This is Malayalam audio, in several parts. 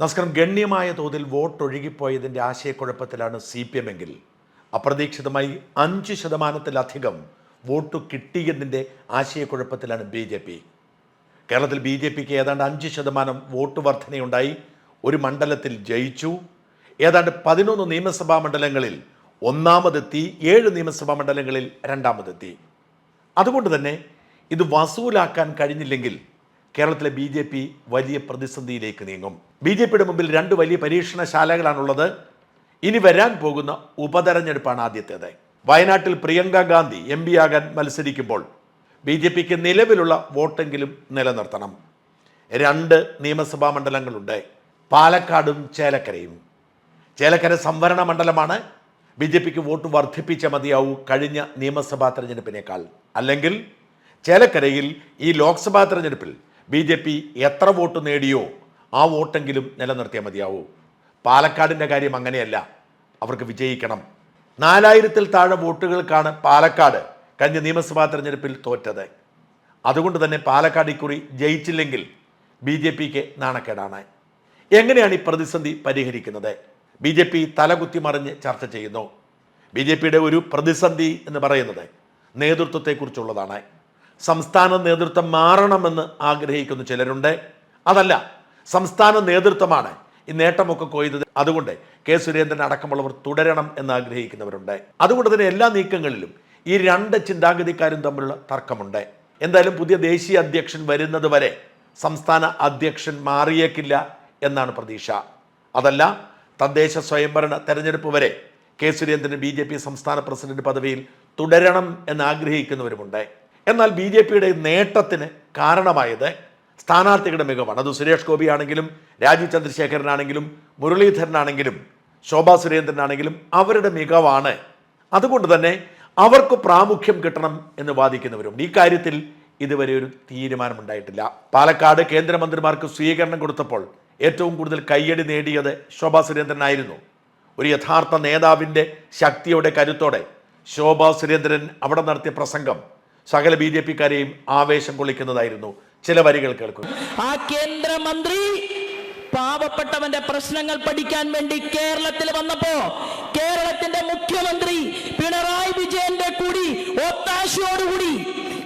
നമസ്കാരം. ഗണ്യമായ തോതിൽ വോട്ട് ഒഴുകിപ്പോയതിന്റെ ആശയക്കുഴപ്പത്തിലാണ് സി പി എം എങ്കിൽ അപ്രതീക്ഷിതമായി അഞ്ച് ശതമാനത്തിലധികം വോട്ട് കിട്ടിയതിന്റെ ആശയക്കുഴപ്പത്തിലാണ് ബി ജെ പി. കേരളത്തിൽ ബി ജെ പിക്ക് ഏതാണ്ട് അഞ്ച് ശതമാനം വോട്ട് വർധനയുണ്ടായി. ഒരു മണ്ഡലത്തിൽ ജയിച്ചു. ഏതാണ്ട് പതിനൊന്ന് നിയമസഭാ മണ്ഡലങ്ങളിൽ ഒന്നാമതെത്തി ഏഴ് നിയമസഭാ മണ്ഡലങ്ങളിൽ രണ്ടാമതെത്തി അതുകൊണ്ട് തന്നെ ഇത് വസൂലാക്കാൻ കഴിഞ്ഞില്ലെങ്കിൽ കേരളത്തിലെ ബി ജെ പി വലിയ പ്രതിസന്ധിയിലേക്ക് നീങ്ങും. ബി ജെ പിയുടെ മുമ്പിൽ രണ്ട് വലിയ പരീക്ഷണശാലകളാണുള്ളത്. ഇനി വരാൻ പോകുന്ന ഉപതെരഞ്ഞെടുപ്പാണ് ആദ്യത്തേത്. വയനാട്ടിൽ പ്രിയങ്ക ഗാന്ധി എം പി ആകാൻ മത്സരിക്കുമ്പോൾ ബി ജെ പിക്ക് നിലവിലുള്ള വോട്ടെങ്കിലും നിലനിർത്തണം. രണ്ട് നിയമസഭാ മണ്ഡലങ്ങളുണ്ട്. പാലക്കാടും ചേലക്കരയും. ചേലക്കര സംവരണ മണ്ഡലമാണ്. ബി ജെ പിക്ക് വോട്ട് വർദ്ധിപ്പിച്ച മതിയാവൂ കഴിഞ്ഞ നിയമസഭാ തെരഞ്ഞെടുപ്പിനേക്കാൾ. അല്ലെങ്കിൽ ചേലക്കരയിൽ ഈ ലോക്സഭാ തെരഞ്ഞെടുപ്പിൽ ബി ജെ പി എത്ര വോട്ട് നേടിയോ ആ വോട്ടെങ്കിലും നിലനിർത്തിയാൽ മതിയാവൂ. പാലക്കാടിന്റെ കാര്യം അങ്ങനെയല്ല. അവർക്ക് വിജയിക്കണം. നാലായിരത്തിൽ താഴെ വോട്ടുകൾക്കാണ് പാലക്കാട് കഴിഞ്ഞ നിയമസഭാ തെരഞ്ഞെടുപ്പിൽ തോറ്റത്. അതുകൊണ്ട് തന്നെ പാലക്കാട് ഇക്കുറി ജയിച്ചില്ലെങ്കിൽ ബി ജെ പിക്ക് നാണക്കേടാണ്. എങ്ങനെയാണ് ഈ പ്രതിസന്ധി പരിഹരിക്കുന്നത്? ബി ജെ പി തലകുത്തി മറിഞ്ഞ് ചർച്ച ചെയ്യുന്നു. ബി ജെ പിയുടെ ഒരു പ്രതിസന്ധി എന്ന് പറയുന്നത് നേതൃത്വത്തെക്കുറിച്ചുള്ളതാണ്. സംസ്ഥാന നേതൃത്വം മാറണമെന്ന് ആഗ്രഹിക്കുന്ന ചിലരുണ്ട്. അതല്ല സംസ്ഥാന നേതൃത്വമാണ് ഈ നേട്ടമൊക്കെ കൊയ്തത്. അതുകൊണ്ട് കെ സുരേന്ദ്രൻ അടക്കമുള്ളവർ തുടരണം എന്ന് ആഗ്രഹിക്കുന്നവരുണ്ട്. അതുകൊണ്ട് തന്നെ എല്ലാ നീക്കങ്ങളിലും ഈ രണ്ട് ചിന്താഗതിക്കാരും തമ്മിലുള്ള തർക്കമുണ്ട്. എന്തായാലും പുതിയ ദേശീയ അധ്യക്ഷൻ വരുന്നത് വരെ സംസ്ഥാന അധ്യക്ഷൻ മാറിയേക്കില്ല എന്നാണ് പ്രതീക്ഷ. അതല്ല തദ്ദേശ സ്വയംഭരണ തെരഞ്ഞെടുപ്പ് വരെ കെ സുരേന്ദ്രൻ ബി സംസ്ഥാന പ്രസിഡന്റ് പദവിയിൽ തുടരണം എന്ന് ആഗ്രഹിക്കുന്നവരുമുണ്ട്. എന്നാൽ ബി ജെ പിയുടെ നേട്ടത്തിന് കാരണമായത് സ്ഥാനാർത്ഥികളുടെ മികവാണ്. അത് സുരേഷ് ഗോപി ആണെങ്കിലും രാജീവ് ചന്ദ്രശേഖരനാണെങ്കിലും മുരളീധരനാണെങ്കിലും ശോഭാ സുരേന്ദ്രനാണെങ്കിലും അവരുടെ മികവാണ്. അതുകൊണ്ട് തന്നെ അവർക്ക് പ്രാമുഖ്യം കിട്ടണം എന്ന് വാദിക്കുന്നവരുണ്ട് ഈ കാര്യത്തിൽ ഇതുവരെ ഒരു തീരുമാനമുണ്ടായിട്ടില്ല. പാലക്കാട് കേന്ദ്രമന്ത്രിമാർക്ക് സ്വീകരണം കൊടുത്തപ്പോൾ ഏറ്റവും കൂടുതൽ കയ്യടി നേടിയത് ശോഭാ സുരേന്ദ്രനായിരുന്നു. ഒരു യഥാർത്ഥ നേതാവിന്റെ ശക്തിയുടെ കരുത്തോടെ ശോഭാ സുരേന്ദ്രൻ അവിടെ നടത്തിയ പ്രസംഗം സകല ബി ജെ പിക്കാരെയും ആവേശം കൊള്ളിക്കുന്നതായിരുന്നു. ചില വരികൾ കേൾക്കും. ആ കേന്ദ്രമന്ത്രി പാവപ്പെട്ടവന്റെ പ്രശ്നങ്ങൾ പഠിക്കാൻ വേണ്ടി കേരളത്തിൽ വന്നപ്പോ കേരളത്തിന്റെ മുഖ്യമന്ത്രി പിണറായി വിജയന്റെ കൂടി ഒത്താശയോടുകൂടി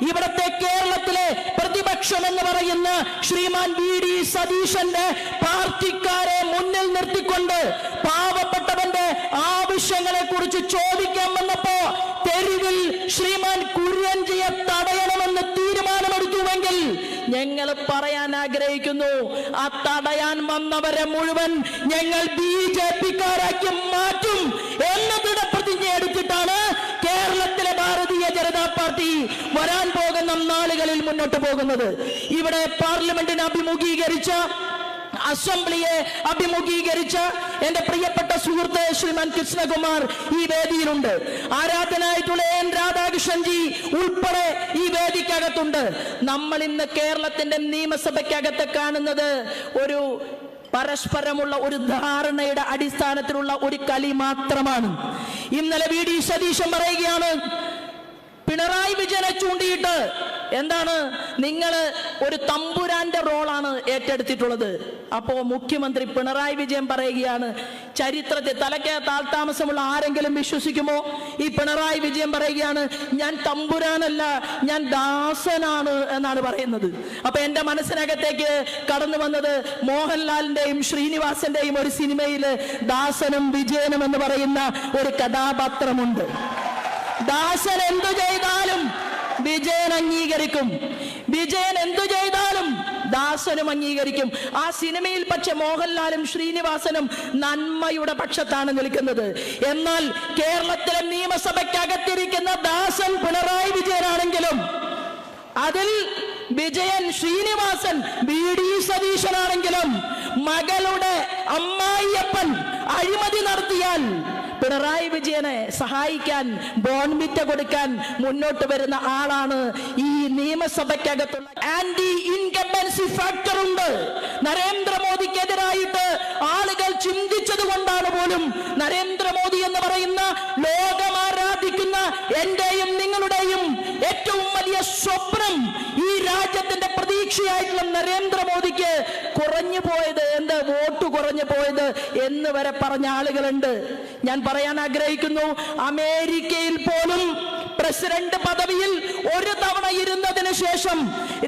ഇവിടത്തെ കേരളത്തിലെ പ്രതിപക്ഷം എന്ന് പറയുന്ന ശ്രീമാൻ വി ഡി സതീശന്റെ പാർട്ടിക്കാരെ മുന്നിൽ നിർത്തിക്കൊണ്ട് പാവപ്പെട്ടവന്റെ ആവശ്യങ്ങളെ കുറിച്ച് ചോദിക്കാൻ വന്നപ്പോ തെരുവിൽ ശ്രീമാൻ കുര്യൻജിയെ ഞങ്ങൾ പറയാൻ ആഗ്രഹിക്കുന്നു. ആ തടയാൻ വന്നവരെ മുഴുവൻ ഞങ്ങൾ ബി ജെ പിക്കാരാക്കി മാറ്റും എന്ന പ്രതിജ്ഞ എടുത്തിട്ടാണ് കേരളത്തിലെ ഭാരതീയ ജനതാ പാർട്ടി വരാൻ പോകുന്ന നാളുകളിൽ മുന്നോട്ട് പോകുന്നത്. ഇവിടെ പാർലമെന്റിനെ അഭിമുഖീകരിച്ച അസംബ്ലിയെ അഭിമുഖീകരിച്ച എന്റെ പ്രിയപ്പെട്ട സുഹൃത്ത് ശ്രീമാൻ കൃഷ്ണകുമാർ ഈ വേദിയിലുണ്ട്. ആരാധനായിട്ടുള്ള എൻ രാധാകൃഷ്ണൻജി ഉൾപ്പെടെ ഈ വേദിക്കകത്തുണ്ട്. നമ്മൾ ഇന്ന് കേരളത്തിന്റെ നിയമസഭയ്ക്കകത്ത് കാണുന്നത് ഒരു പരസ്പരമുള്ള ഒരു ധാരണയുടെ അടിസ്ഥാനത്തിലുള്ള ഒരു കളി മാത്രമാണ്. ഇന്നലെ വി ഡി സതീശൻ പറയുകയാണ് പിണറായി വിജയനെ ചൂണ്ടിയിട്ട് എന്താണ് നിങ്ങൾ ഒരു തമ്പുരാന്റെ റോളാണ് ഏറ്റെടുത്തിട്ടുള്ളത്. അപ്പോ മുഖ്യമന്ത്രി പിണറായി വിജയൻ പറയുകയാണ് ചരിത്രത്തിൽ തലയ്ക്ക് താൽത്താമസമുള്ള ആരെങ്കിലും വിശ്വസിക്കുമോ? ഈ പിണറായി വിജയൻ പറയുകയാണ് ഞാൻ തമ്പുരാനല്ല ഞാൻ ദാസനാണ് എന്നാണ് പറയുന്നത്. അപ്പൊ എന്റെ മനസ്സിനകത്തേക്ക് കടന്നു വന്നത് മോഹൻലാലിന്റെയും ശ്രീനിവാസന്റെയും ഒരു സിനിമയിൽ ദാസനും വിജയനും എന്ന് പറയുന്ന ഒരു കഥാപാത്രമുണ്ട്. ദാസൻ എന്തു ചെയ്താലും വിജയൻ അംഗീകരിക്കും. വിജയൻ എന്തു ചെയ്താലും ദാസനും അംഗീകരിക്കും. ആ സിനിമയിൽ പക്ഷെ മോഹൻലാലും ശ്രീനിവാസനും നന്മയുടെ പക്ഷത്താണ് നിൽക്കുന്നത്. എന്നാൽ കേരളത്തിലെ നിയമസഭയ്ക്കകത്തിരിക്കുന്ന ദാസൻ പിണറായി വിജയനാണെങ്കിലും അതിൽ വിജയൻ ശ്രീനിവാസൻ ബി ഡി സതീശനാണെങ്കിലും മകളുടെ അമ്മായിയപ്പൻ അഴിമതി നടത്തിയാൽ പിണറായി വിജയനെ സഹായിക്കാൻ ബോൺവിറ്റ കൊടുക്കാൻ മുന്നോട്ട് വരുന്ന ആളാണ് ഈ നിയമസഭയ്ക്കകത്തുള്ള ആന്റി ഇൻകംബൻസി ഫാക്ടർ ഉണ്ട്. നരേന്ദ്രമോദിക്കെതിരായിട്ട് ആളുകൾ ചിന്തിച്ചത് കൊണ്ടാണ് പോലും നരേന്ദ്രമോദി എന്ന് പറയുന്ന ലോകം ആരാധിക്കുന്ന എന്റെയും നിങ്ങളുടെയും ഏറ്റവും വലിയ സ്വപ്നം കക്ഷിയായിട്ടുള്ള നരേന്ദ്രമോദിക്ക് കുറഞ്ഞു പോയത് എന്ത്? വോട്ട് കുറഞ്ഞു പോയത് എന്ന് വരെ പറഞ്ഞ ആളുകളുണ്ട്. ഞാൻ പറയാൻ ആഗ്രഹിക്കുന്നു അമേരിക്കയിൽ പോലും പ്രസിഡന്റ് പദവിയിൽ ഒരു തവണ ഇരുന്നതിന് ശേഷം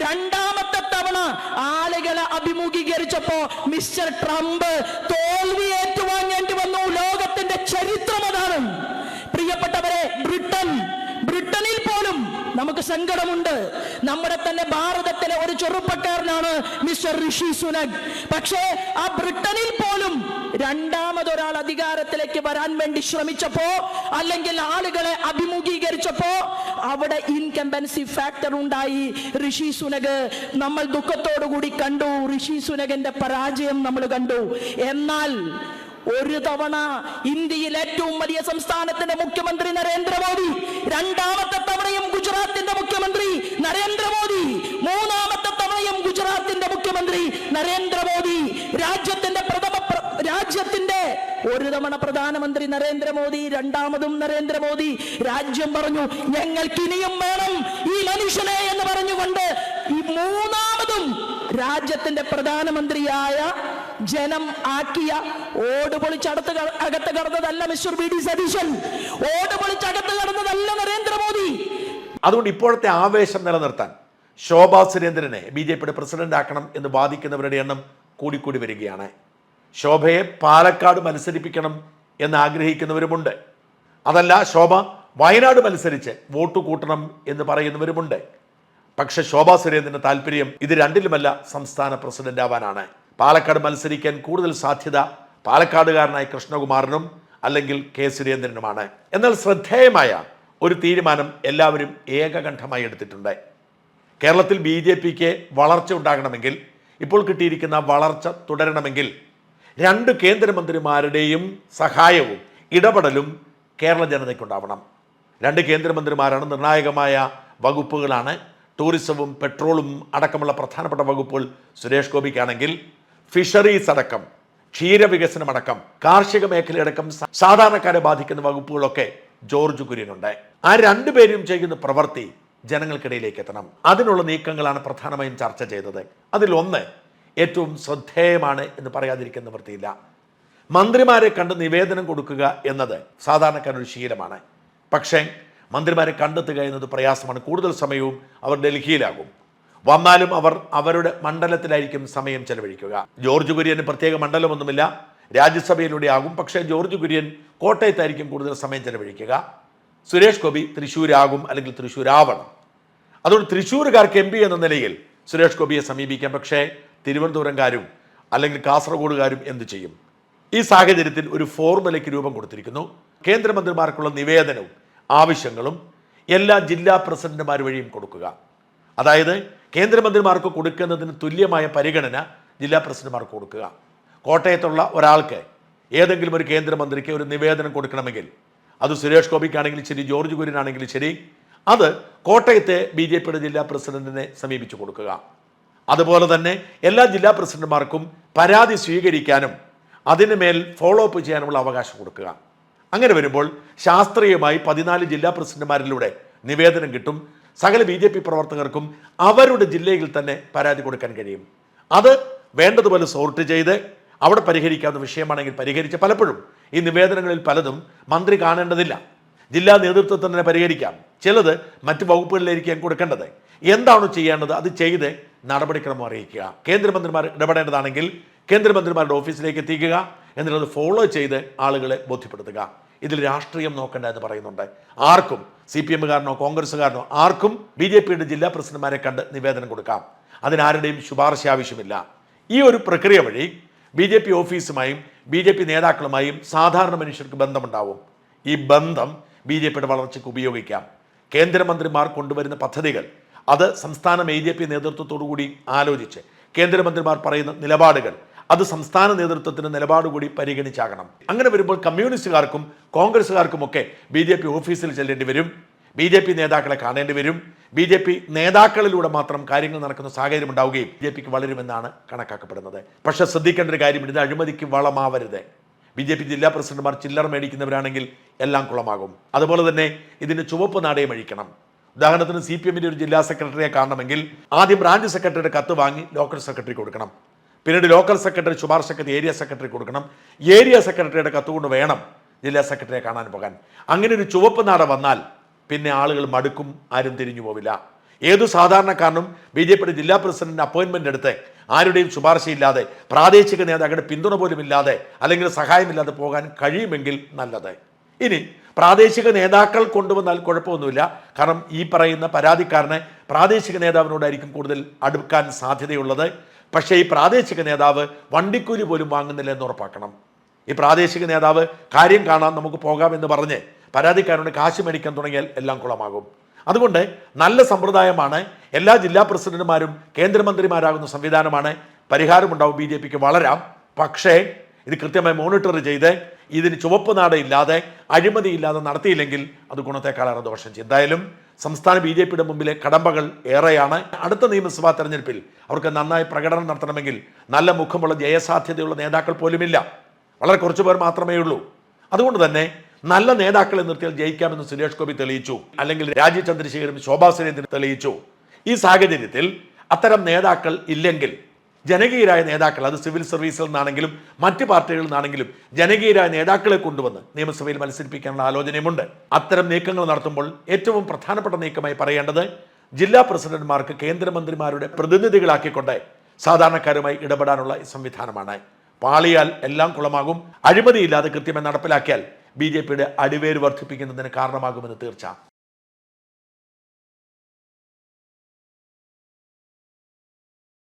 രണ്ടാമത്തെ തവണ ആളുകളെ അഭിമുഖീകരിച്ചപ്പോ മിസ്റ്റർ ട്രംപ് തോൽവി നമുക്ക് സങ്കടമുണ്ട്. നമ്മുടെ തന്നെ ഭാരതത്തിലെ ഒരു ചെറുപ്പക്കാരനാണ് മിസ്റ്റർ ഋഷി സുനക് പക്ഷേ ആ ബ്രിട്ടനിൽ പോലും രണ്ടാമതൊരാൾ അധികാരത്തിലേക്ക് വരാൻ വേണ്ടി ശ്രമിച്ചപ്പോ അല്ലെങ്കിൽ ആളുകളെ അഭിമുഖീകരിച്ചപ്പോ അവിടെ ഇൻകംബൻസി ഫാക്ടർ ഉണ്ടായി. ഋഷി സുനക് നമ്മൾ ദുഃഖത്തോടു കൂടി കണ്ടു. ഋഷി സുനകിന്റെ പരാജയം നമ്മൾ കണ്ടു. എന്നാൽ ഒരു തവണ ഇന്ത്യയിൽ ഏറ്റവും വലിയ സംസ്ഥാനത്തിന്റെ മുഖ്യമന്ത്രി നരേന്ദ്രമോദി തവണ പ്രധാനമന്ത്രി നരേന്ദ്രമോദി രണ്ടാമതും നരേന്ദ്രമോദി. രാജ്യം പറഞ്ഞു ഞങ്ങൾക്ക് ഇനിയും വേണം ഈ മനുഷ്യനെ എന്ന് പറഞ്ഞുകൊണ്ട് ഈ മൂന്നാമതും രാജ്യത്തിന്റെ പ്രധാനമന്ത്രിയായ ജനം ആക്കിയ ഓട് പൊളിച്ചടത്ത് അകത്ത് കടന്നതല്ല മിസ്റ്റർ ബി ഡി സതീശൻ. ഓട് പൊളിച്ചകത്ത് കടന്നതല്ല നരേന്ദ്രമോദി. അതുകൊണ്ട് ഇപ്പോഴത്തെ ആവേശം നിലനിർത്താൻ ശോഭാ സുരേന്ദ്രനെ ബി ജെ പിയുടെ പ്രസിഡന്റ് ആക്കണം എന്ന് വാദിക്കുന്നവരുടെ എണ്ണം കൂടിക്കൂടി വരികയാണ്. ശോഭയെ പാലക്കാട് മത്സരിപ്പിക്കണം എന്ന് ആഗ്രഹിക്കുന്നവരുമുണ്ട്. അതല്ല ശോഭ വയനാട് മത്സരിച്ച് വോട്ട് കൂട്ടണം എന്ന് പറയുന്നവരുമുണ്ട്. പക്ഷെ ശോഭാ സുരേന്ദ്രന്റെ താല്പര്യം ഇത് രണ്ടിലുമല്ല സംസ്ഥാന പ്രസിഡന്റ് ആവാനാണ് പാലക്കാട് മത്സരിക്കാൻ കൂടുതൽ സാധ്യത പാലക്കാടുകാരനായ കൃഷ്ണകുമാറിനും അല്ലെങ്കിൽ കെ സുരേന്ദ്രനുമാണ്. എന്നാൽ ശ്രദ്ധേയമായ ഒരു തീരുമാനം എല്ലാവരും ഏകകണ്ഠമായി എടുത്തിട്ടുണ്ട്. കേരളത്തിൽ ബി ജെ പിക്ക് വളർച്ച ഉണ്ടാകണമെങ്കിൽ ഇപ്പോൾ കിട്ടിയിരിക്കുന്ന വളർച്ച തുടരണമെങ്കിൽ രണ്ട് കേന്ദ്രമന്ത്രിമാരുടെയും സഹായവും ഇടപെടലും കേരള ജനതയ്ക്കുണ്ടാവണം. രണ്ട് കേന്ദ്രമന്ത്രിമാരാണ് നിർണായകമായ വകുപ്പുകളാണ്. ടൂറിസവും പെട്രോളും അടക്കമുള്ള പ്രധാനപ്പെട്ട വകുപ്പുകൾ സുരേഷ് ഗോപിക്കാണെങ്കിൽ ഫിഷറീസ് അടക്കം ക്ഷീരവികസനം അടക്കം കാർഷിക മേഖലയടക്കം സാധാരണക്കാരെ ബാധിക്കുന്ന വകുപ്പുകളൊക്കെ ജോർജ് കുര്യനുണ്ട്. ആ രണ്ടുപേരും ചെയ്യുന്ന പ്രവൃത്തി ജനങ്ങൾക്കിടയിലേക്ക് എത്തണം. അതിനുള്ള നീക്കങ്ങളാണ് പ്രധാനമായും ചർച്ച ചെയ്തത്. അതിലൊന്ന് ഏറ്റവും ശ്രദ്ധേയമാണ് എന്ന് പറയാതിരിക്കുന്ന വൃത്തിയില്ല മന്ത്രിമാരെ കണ്ട് നിവേദനം കൊടുക്കുക എന്നത് സാധാരണക്കാരൊരു ശീലമാണ്. പക്ഷേ മന്ത്രിമാരെ കണ്ടെത്തുക എന്നത് പ്രയാസമാണ്. കൂടുതൽ സമയവും അവർ ഡൽഹിയിലാകും. വന്നാലും അവർ അവരുടെ മണ്ഡലത്തിലായിരിക്കും സമയം ചെലവഴിക്കുക. ജോർജ് കുര്യന് പ്രത്യേക മണ്ഡലമൊന്നുമില്ല. രാജ്യസഭയിലൂടെ ആകും. പക്ഷേ ജോർജ് കുര്യൻ കോട്ടയത്തായിരിക്കും കൂടുതൽ സമയം ചെലവഴിക്കുക. സുരേഷ് ഗോപി തൃശ്ശൂരാകും അല്ലെങ്കിൽ തൃശ്ശൂരാവണം. അതുകൊണ്ട് തൃശ്ശൂരുകാർക്ക് എം പി എന്ന നിലയിൽ സുരേഷ് ഗോപിയെ സമീപിക്കാം. പക്ഷേ തിരുവനന്തപുരംകാരും അല്ലെങ്കിൽ കാസർഗോഡുകാരും എന്ത് ചെയ്യും? ഈ സാഹചര്യത്തിൽ ഒരു ഫോർമുലയ്ക്ക് രൂപം കൊടുത്തിരിക്കുന്നു. കേന്ദ്രമന്ത്രിമാർക്കുള്ള നിവേദനവും ആവശ്യങ്ങളും എല്ലാ ജില്ലാ പ്രസിഡന്റുമാർ വഴിയും കൊടുക്കുക. അതായത് കേന്ദ്രമന്ത്രിമാർക്ക് കൊടുക്കുന്നതിന് തുല്യമായ പരിഗണന ജില്ലാ പ്രസിഡന്റുമാർക്ക് കൊടുക്കുക. കോട്ടയത്തുള്ള ഒരാൾക്ക് ഏതെങ്കിലും ഒരു കേന്ദ്രമന്ത്രിക്ക് ഒരു നിവേദനം കൊടുക്കണമെങ്കിൽ അത് സുരേഷ് ഗോപിക്കാണെങ്കിലും ശരി ജോർജ് കുര്യനാണെങ്കിലും ശരി അത് കോട്ടയത്തെ ബി ജെ പിയുടെ ജില്ലാ പ്രസിഡന്റിനെ സമീപിച്ചു കൊടുക്കുക. അതുപോലെ തന്നെ എല്ലാ ജില്ലാ പ്രസിഡന്റുമാർക്കും പരാതി സ്വീകരിക്കാനും അതിനുമേൽ ഫോളോ അപ്പ് ചെയ്യാനുമുള്ള അവകാശം കൊടുക്കുക. അങ്ങനെ വരുമ്പോൾ ശാസ്ത്രീയമായി പതിനാല് ജില്ലാ പ്രസിഡന്റുമാരിലൂടെ നിവേദനം കിട്ടും. സകല ബി ജെ പി പ്രവർത്തകർക്കും അവരുടെ ജില്ലയിൽ തന്നെ പരാതി കൊടുക്കാൻ കഴിയും. അത് വേണ്ടതുപോലെ സോർട്ട് ചെയ്ത് അവിടെ പരിഹരിക്കാവുന്ന വിഷയമാണെങ്കിൽ പരിഹരിച്ച് പലപ്പോഴും ഈ നിവേദനങ്ങളിൽ പലതും മന്ത്രി കാണേണ്ടതില്ല. ജില്ലാ നേതൃത്വത്തിൽ തന്നെ പരിഹരിക്കാം. ചിലത് മറ്റ് വകുപ്പുകളിലായിരിക്കാം കൊടുക്കേണ്ടത്. എന്താണോ ചെയ്യേണ്ടത്? അത് ചെയ്ത് നടപടിക്രമം അറിയിക്കുക. കേന്ദ്രമന്ത്രിമാർ ഇടപെടേണ്ടതാണെങ്കിൽ കേന്ദ്രമന്ത്രിമാരുടെ ഓഫീസിലേക്ക് എത്തിക്കുക. എന്നിട്ട് ഫോളോ ചെയ്ത് ആളുകളെ ബോധ്യപ്പെടുത്തുക. ഇതിൽ രാഷ്ട്രീയം നോക്കേണ്ട എന്ന് പറയുന്നുണ്ട്. ആർക്കും സി പി എമ്മുകാരനോ കോൺഗ്രസ്സുകാരനോ ആർക്കും ബി ജെ പിയുടെ ജില്ലാ പ്രസിഡന്റുമാരെ കണ്ട് നിവേദനം കൊടുക്കാം. അതിനാരുടെയും ശുപാർശ ആവശ്യമില്ല. ഈ ഒരു പ്രക്രിയ വഴി ബി ജെ പി ഓഫീസുമായും ബി ജെ പി നേതാക്കളുമായും സാധാരണ മനുഷ്യർക്ക് ബന്ധമുണ്ടാവും. ഈ ബന്ധം ബി ജെ പിയുടെ വളർച്ചയ്ക്ക് ഉപയോഗിക്കാം. കേന്ദ്രമന്ത്രിമാർ കൊണ്ടുവരുന്ന പദ്ധതികൾ അത് സംസ്ഥാന ബി ജെ പി നേതൃത്വത്തോടു കൂടി ആലോചിച്ച് കേന്ദ്രമന്ത്രിമാർ പറയുന്ന നിലപാടുകൾ അത് സംസ്ഥാന നേതൃത്വത്തിന് നിലപാട് കൂടി പരിഗണിച്ചാകണം. അങ്ങനെ വരുമ്പോൾ കമ്മ്യൂണിസ്റ്റുകാർക്കും കോൺഗ്രസ്സുകാർക്കുമൊക്കെ ബി ജെ പി ഓഫീസിൽ ചെല്ലേണ്ടി വരും. ബി ജെ പി നേതാക്കളെ കാണേണ്ടി വരും. ബി ജെ പി നേതാക്കളിലൂടെ മാത്രം കാര്യങ്ങൾ നടക്കുന്ന സാഹചര്യം ഉണ്ടാവുകയും ബി ജെ പിക്ക് വളരുമെന്നാണ് കണക്കാക്കപ്പെടുന്നത്. പക്ഷേ ശ്രദ്ധിക്കേണ്ട ഒരു കാര്യം ഇത് അഴിമതിക്ക് വളമാവരുത്. ബി ജെ പി ജില്ലാ പ്രസിഡന്റുമാർ ചില്ലറ മേടിക്കുന്നവരാണെങ്കിൽ എല്ലാം കുളമാകും. അതുപോലെ തന്നെ ഇതിന് ചുവപ്പ് നാടേ അഴിക്കണം ഉദാഹരണത്തിന് സി പി എമ്മിന്റെ ഒരു ജില്ലാ സെക്രട്ടറിയെ കാണണമെങ്കിൽ ആദ്യം ബ്രാഞ്ച് സെക്രട്ടറിയുടെ കത്ത് വാങ്ങി ലോക്കൽ സെക്രട്ടറി കൊടുക്കണം. പിന്നീട് ലോക്കൽ സെക്രട്ടറി ശുപാർശക്കത്ത് ഏരിയ സെക്രട്ടറി കൊടുക്കണം. ഏരിയ സെക്രട്ടറിയുടെ കത്ത് കൊണ്ട് വേണം ജില്ലാ സെക്രട്ടറിയെ കാണാൻ പോകാൻ. അങ്ങനെ ഒരു ചുവപ്പ് നാട വന്നാൽ പിന്നെ ആളുകൾ മടുക്കും ആരും തിരിഞ്ഞു പോവില്ല. ഏതു സാധാരണക്കാരനും ബി ജെ പിയുടെ ജില്ലാ പ്രസിഡന്റിന് അപ്പോയിന്റ്മെന്റ് എടുത്ത് ആരുടെയും ശുപാർശയില്ലാതെ പ്രാദേശിക നേതാക്കളുടെ പിന്തുണ പോലും ഇല്ലാതെ അല്ലെങ്കിൽ സഹായമില്ലാതെ പോകാൻ കഴിയുമെങ്കിൽ നല്ലത്. ഇനി പ്രാദേശിക നേതാക്കൾ കൊണ്ടുവന്നാൽ കുഴപ്പമൊന്നുമില്ല. കാരണം ഈ പറയുന്ന പരാതിക്കാരനെ പ്രാദേശിക നേതാവിനോടായിരിക്കും കൂടുതൽ അടുക്കാൻ സാധ്യതയുള്ളത്. പക്ഷേ ഈ പ്രാദേശിക നേതാവ് വണ്ടിക്കൂലി പോലും വാങ്ങുന്നില്ല എന്ന് ഉറപ്പാക്കണം. ഈ പ്രാദേശിക നേതാവ് കാര്യം കാണാൻ നമുക്ക് പോകാമെന്ന് പറഞ്ഞ് പരാതിക്കാരനോട് കാശ് മേടിക്കാൻ തുടങ്ങിയാൽ എല്ലാം കുളമാകും. അതുകൊണ്ട് നല്ല സമ്പ്രദായമാണ്. എല്ലാ ജില്ലാ പ്രസിഡന്റുമാരും കേന്ദ്രമന്ത്രിമാരാകുന്ന സംവിധാനമാണ്. പരിഹാരമുണ്ടാവും ബി ജെ പിക്ക് വളരാം. പക്ഷേ ഇത് കൃത്യമായി മോണിറ്റർ ചെയ്ത് ഇതിന് ചുവപ്പ് നാടയില്ലാതെ ഇല്ലാതെ അഴിമതി ഇല്ലാതെ നടത്തിയില്ലെങ്കിൽ അത് ഗുണത്തെക്കാളേറെ ദോഷം ചെയ്യും. എന്തായാലും സംസ്ഥാന ബി ജെ പിയുടെ മുമ്പിലെ കടമ്പകൾ ഏറെയാണ്. അടുത്ത നിയമസഭാ തെരഞ്ഞെടുപ്പിൽ അവർക്ക് നന്നായി പ്രകടനം നടത്തണമെങ്കിൽ നല്ല മുഖമുള്ള ജയസാധ്യതയുള്ള നേതാക്കൾ പോലുമില്ല. വളരെ കുറച്ചു പേർ മാത്രമേ ഉള്ളൂ. അതുകൊണ്ട് തന്നെ നല്ല നേതാക്കളെ നിർത്തിയാൽ ജയിക്കാമെന്ന് സുരേഷ് ഗോപി തെളിയിച്ചു. അല്ലെങ്കിൽ രാജീവ് ചന്ദ്രശേഖരും ശോഭാ സുരേന്ദ്രൻ തെളിയിച്ചു. ഈ സാഹചര്യത്തിൽ അത്തരം നേതാക്കൾ ഇല്ലെങ്കിൽ ജനകീയരായ നേതാക്കൾ അത് സിവിൽ സർവീസിൽ നിന്നാണെങ്കിലും മറ്റ് പാർട്ടികളിൽ നിന്നാണെങ്കിലും ജനകീയരായ നേതാക്കളെ കൊണ്ടുവന്ന് നിയമസഭയിൽ മത്സരിപ്പിക്കാനുള്ള ആലോചനയുമുണ്ട്. അത്തരം നീക്കങ്ങൾ നടത്തുമ്പോൾ ഏറ്റവും പ്രധാനപ്പെട്ട നീക്കമായി പറയേണ്ടത് ജില്ലാ പ്രസിഡന്റ്മാർക്ക് കേന്ദ്രമന്ത്രിമാരുടെ പ്രതിനിധികളാക്കിക്കൊണ്ട് സാധാരണക്കാരുമായി ഇടപെടാനുള്ള സംവിധാനമാണ്. പാളിയാൽ എല്ലാം കുളമാകും. അഴിമതിയില്ലാതെ കൃത്യമായി നടപ്പിലാക്കിയാൽ ബി ജെ പിയുടെ അടിവേര് വർദ്ധിപ്പിക്കുന്നതിന് കാരണമാകുമെന്ന് തീർച്ച.